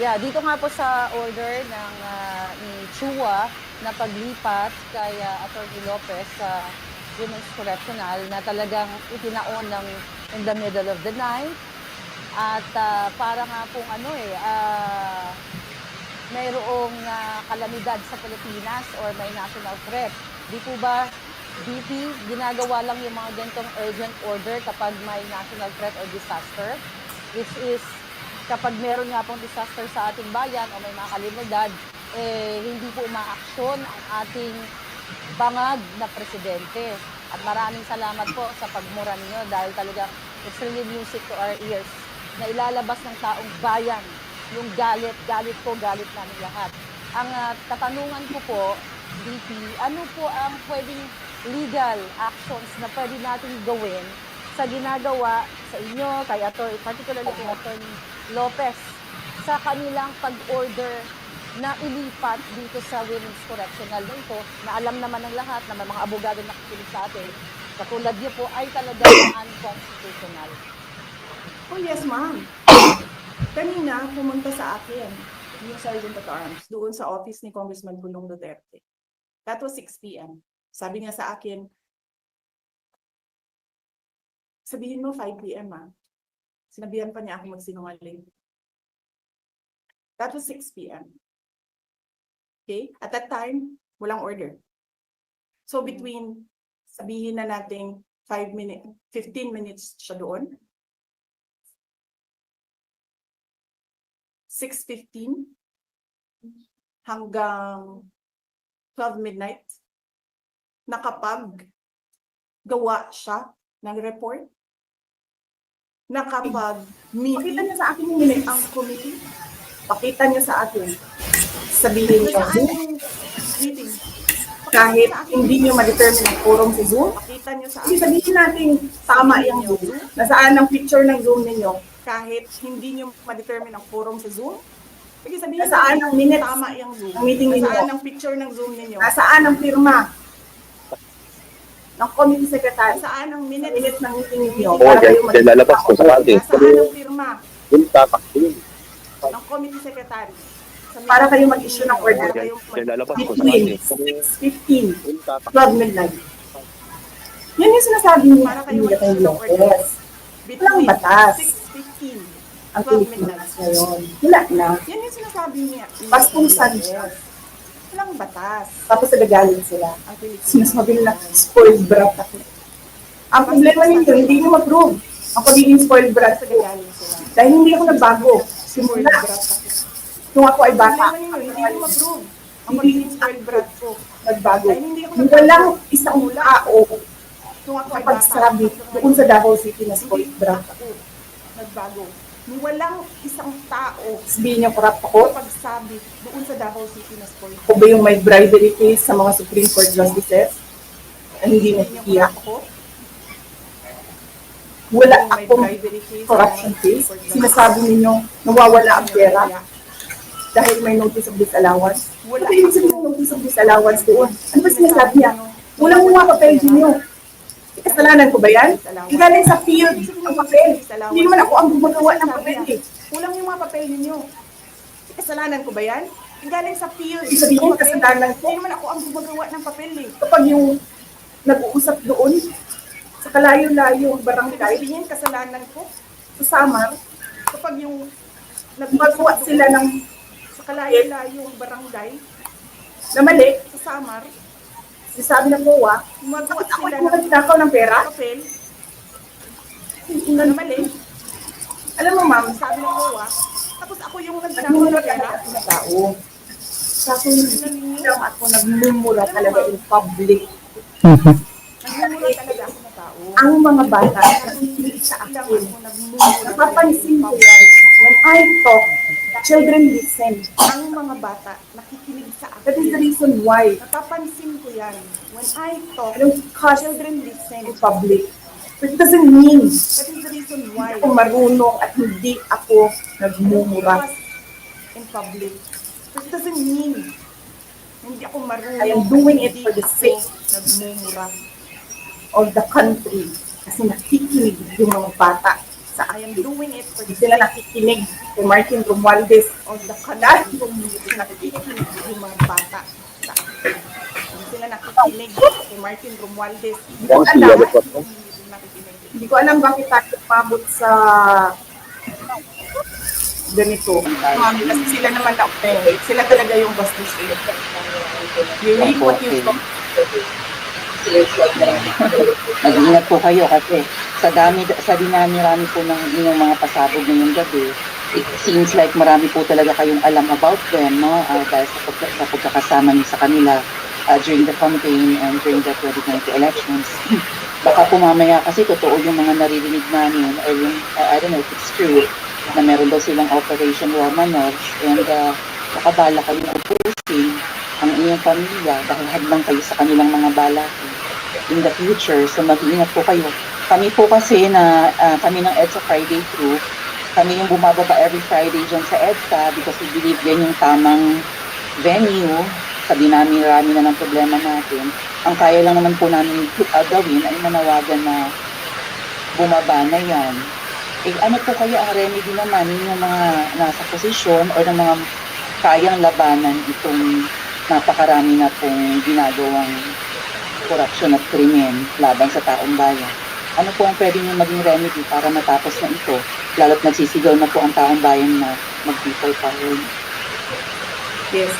Yeah, dito nga po sa order ng ah, ni Chua na paglipat kay ah, Attorney Lopez sa Women's Correctional na talagang itinaon ng in the middle of the night. At ah, para nga pong ano eh, ah, mayroong ah, kalamidad sa Pilipinas or may national threat. Di po ba, BP, ginagawa lang yung mga ganitong urgent order kapag may national threat or disaster? Which is, kapag meron nga pong disaster sa ating bayan o may mga kalamidad, eh, hindi po umaaksyon ang ating bangag na presidente. At maraming salamat po sa pagmura ninyo dahil talagang it's really music to our ears na ilalabas ng taong bayan yung galit, galit ko, galit namin lahat. Ang ah, katanungan ko po, DP, ano po ang pwedeng legal actions na pwede natin gawin sa ginagawa sa inyo, kay Atty. particularly kay Atty. Lopez, sa kanilang pag-order na ilipat dito sa Women's Correctional na ito, na alam naman ng lahat na may mga abogado na nakikinig sa atin, katulad niyo po ay talagang unconstitutional. Oh, yes, ma'am. Kanina, pumunta sa akin yung Sergeant at Arms doon sa office ni Congressman Gulong Duterte. That was 6 p.m. Sabi niya sa akin, sabihin mo 5 p.m. ah. Sinabihan pa niya ako magsinungaling. That was 6 p.m. Okay? At that time, walang order. So between, sabihin na natin 5 minutes, 15 minutes siya doon, 6.15 hanggang 12 midnight, nakapag gawa siya ng report, nakapag meeting Pakita niyo sa akin yung minutes. ang committee, Pakita niyo sa akin. Sabihin niyo, meeting? kahit hindi niyo ma-determine ang quorum sa Zoom, Pakita niyo sa akin. sabihin natin tama yung Zoom. Nasaan ang picture ng Zoom ninyo? Kahit hindi niyo ma-determine ang quorum sa Zoom, Sige sabihin Nasaan ang minutes tama yung Zoom. ng meeting ninyo? Nasaan ang picture ng Zoom ninyo? Nasaan ang pirma ng committee secretary? Nasaan ang Sa minutes? minutes ng meeting ninyo? Oo, Para dyan, kayo dyan lalabas kung sakali. Nasaan ang pirma Yung tatakbin. ng committee secretary? Sa Para kayo mag-issue ng order. para Dyan, kayo dyan lalabas kung between sakali. 6.15, Yung tatakbin. 12 midnight. Yan yung sinasabi niya. Para kayo Hindi mag-issue ng order. Yes. between Walang batas. 6.15 Ang 12 Pilipinas ngayon. Wala na. Yan yung sinasabi niya. Bastong siya. Walang batas. Tapos nagagalit sila. Ang sinasabi nila, spoiled brat ako. Ang problema ninyo, hindi nyo ma-prove. Ako din spoiled brat ko. gagaling sila. Dahil hindi ako nagbago. Simula, brat ako. nung ako ay bata, Problema ninyo, hindi ko ma-prove. Ang Hindi. pagiging spoiled brat ko. nagbago. Dahil hindi ako Yung nagbago. walang isang tao Nung ako ay kapag bata. sabi doon sa Davao City na spoiled brat. ako nagbago. Nung walang isang tao Sabihin niya corrupt ako. kapag sabi doon sa Davao City na spoiled Ako ba yung may bribery case sa mga Supreme Court justices? Na hindi niyo nakikiyak. Wala Yung akong corruption case. Sinasabi ninyo, nawawala ang pera dahil may notice of disallowance. Wala Ano yung sabihin ng notice of disallowance doon? Ano ba sinasabi niya? Walang mga papel ninyo. Kasalanan ko ba yan? Galing sa field ang papel. Hindi naman ako ang gumagawa ng papel eh. Kulang yung mga papel ninyo. Kasalanan ko ba yan? Galing sa field. Ibig sabihin, ang kasalanan ko? Hindi naman ako ang gumagawa ng papel eh. Kapag yung nag-uusap doon sa kalayo-layo ang Ibig barangay sabihin, kasalanan ko. sa Samar, Kapag yung gumagawa sila ng sa kalayo-layong barangay na mali, sa Samar, sabi ng gumagawa bakit ako yung ng nagnakaw ng pera? papel na mali, Alam mo ma'am, sabi ng COA, tapos ako yung nagmumura ng pera. na tao. Kaso hindi lang ako nagmumura talaga in public. Nagmumura talaga ako na tao. Ang mga bata sa akin. Napapansin ko yan. When I talk, children listen. Ang mga bata nakikinig sa That is the akin. reason why Napapansin ko yan. When I talk, cuss children listen. in public. But it doesn't mean That is the reason why ako marunong at hindi ako nagmumura. In public. That doesn't mean hindi ako marunong. I am doing it hindi for the sake Nagmumura. of the country. Kasi nakikinig yung mga bata. Sa I am doing it for sila nakikinig kay Martin Romualdez. of the country community. Nakikinig yung mga bata sa akin. Hindi sila nakikinig kay Martin Romualdez. Hindi ko alam. Nakikinig. hindi ko alam bakit tayo pabot sa ganito. Um, kasi sila naman na eh, sila talaga yung bastos eh. You reap what you sow. Mag-ingat po kayo kasi sa dami sa dinami-rami po ng inyong mga pasabog ngayong gabi, it seems like marami po talaga kayong alam about them, no? Ah, dahil sa, pagka, sa pagkakasama niyo sa kanila ah, during the campaign and during the 2020 elections. Baka po mamaya kasi totoo yung mga naririnig namin or yung, ah, I don't know if it's true, na meron daw silang Operation Romanov and uh, nakabala kayong upusin ang inyong pamilya dahil hadlang kayo sa kanilang mga balakin in the future. So mag-iingat po kayo. Kami po kasi na ah, kami ng EDSA Friday Crew, kami yung bumababa every Friday dyan sa EDSA because we believe yan yung tamang venue sa dinami-rami na ng problema natin. Ang kaya lang naman po namin uh, gawin ay manawagan na bumaba na yan. Eh, ano po kaya ang remedy naman yung mga nasa posisyon o ng mga kayang labanan itong napakarami na pong ginagawang korupsyon at krimen laban sa taong bayan. Ano po ang pwede nyo maging remedy para matapos na ito? Lalo't nagsisigaw na po ang taong bayan na mag-people power. Yes.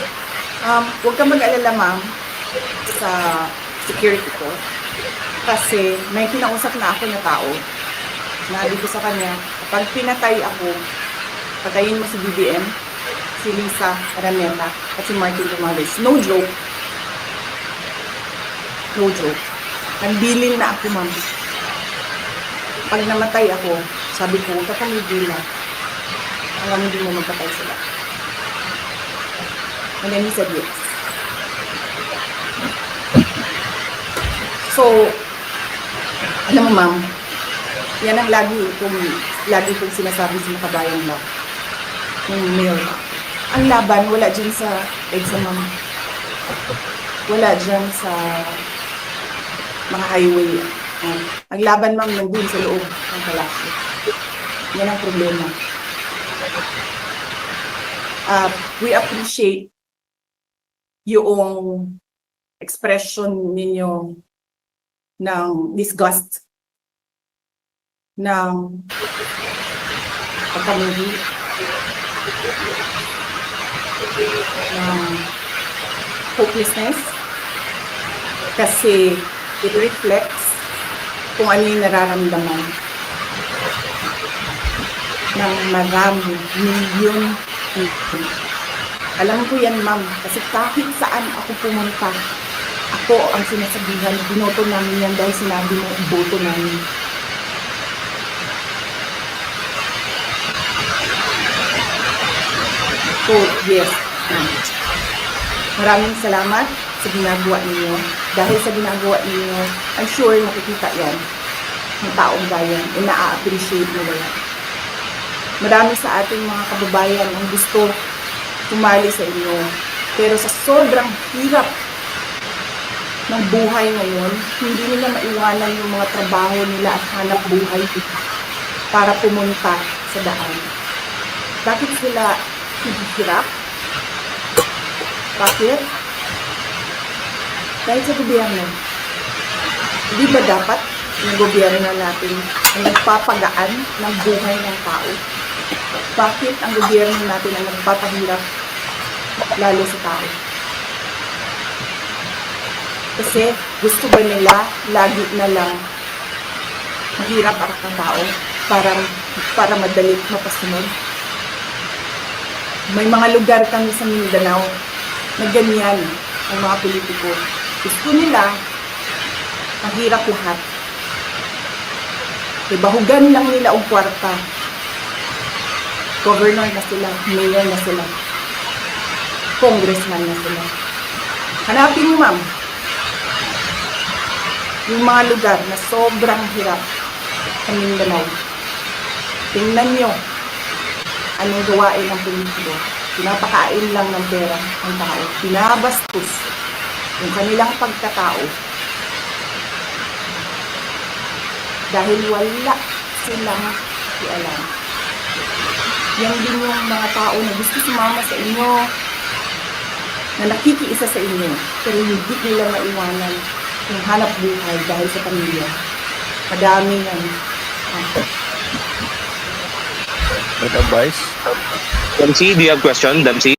Um, huwag kang mag-alala, ma'am, sa security ko. Kasi may kinausap na ako na tao. Sinabi ko sa kanya, kapag pinatay ako, patayin mo si BBM, si Lisa Araneta, at si Martin Romales. No joke. No joke. Nagbilin na ako, ma'am. Pag namatay ako, sabi ko, huwag ka pumigil na. Hanggang hindi mo magpatay sila. And then he said yes. So, alam mo ma'am, yan ang lagi kong, lagi kong sinasabi sa mga kabayan lang. Ng mayor. Ang laban, wala dyan sa EDSA ma'am. Wala dyan sa mga highway. Um, ang laban ma'am nandun sa loob ng palasyo. Yan ang problema. Uh, we appreciate yung expression ninyo ng disgust ng pagkamuhi ng hopelessness kasi it reflects kung ano yung nararamdaman ng marami, million people. Alam ko yan, ma'am, kasi kahit saan ako pumunta, ako ang sinasabihan, binoto namin yan dahil sinabi mo, iboto namin. So, yes, ma'am. Maraming salamat sa ginagawa ninyo. Dahil sa ginagawa ninyo, I'm sure nakikita yan ng taong bayan. E na-appreciate nila yan. Marami sa ating mga kababayan ang gusto tumali sa inyo. Pero sa sobrang hirap ng buhay ngayon, hindi nila maiwanan yung mga trabaho nila at hanap buhay para pumunta sa daan. Bakit sila hirap? Bakit? Dahil sa gobyerno. Hindi ba dapat yung gobyerno natin ang nagpapagaan ng buhay ng tao? Bakit ang gobyerno natin ang nagpapahirap lalo sa tao? Kasi gusto ba nila lagi na lang mahirap para ng tao para, para madali mapasunod? May mga lugar kami sa Mindanao na ganyan ang mga politiko. Gusto nila mahirap lahat. Ibahugan lang nila ang kwarta governor na sila, mayor na sila, congressman na sila. Hanapin mo, ma'am, yung mga lugar na sobrang hirap sa Mindanao. Tingnan nyo anong gawain ng politiko. Pinapakain lang ng pera ang tao. Pinabastos yung kanilang pagkatao dahil wala silang pakialam. Yan din yung mga tao na gusto sumama sa inyo, na nakikiisa sa inyo, pero hindi nila maiwanan yung hanap buhay dahil sa pamilya. Madami yan. Ah, What advice? Dempsey, do you have question, Dempsey?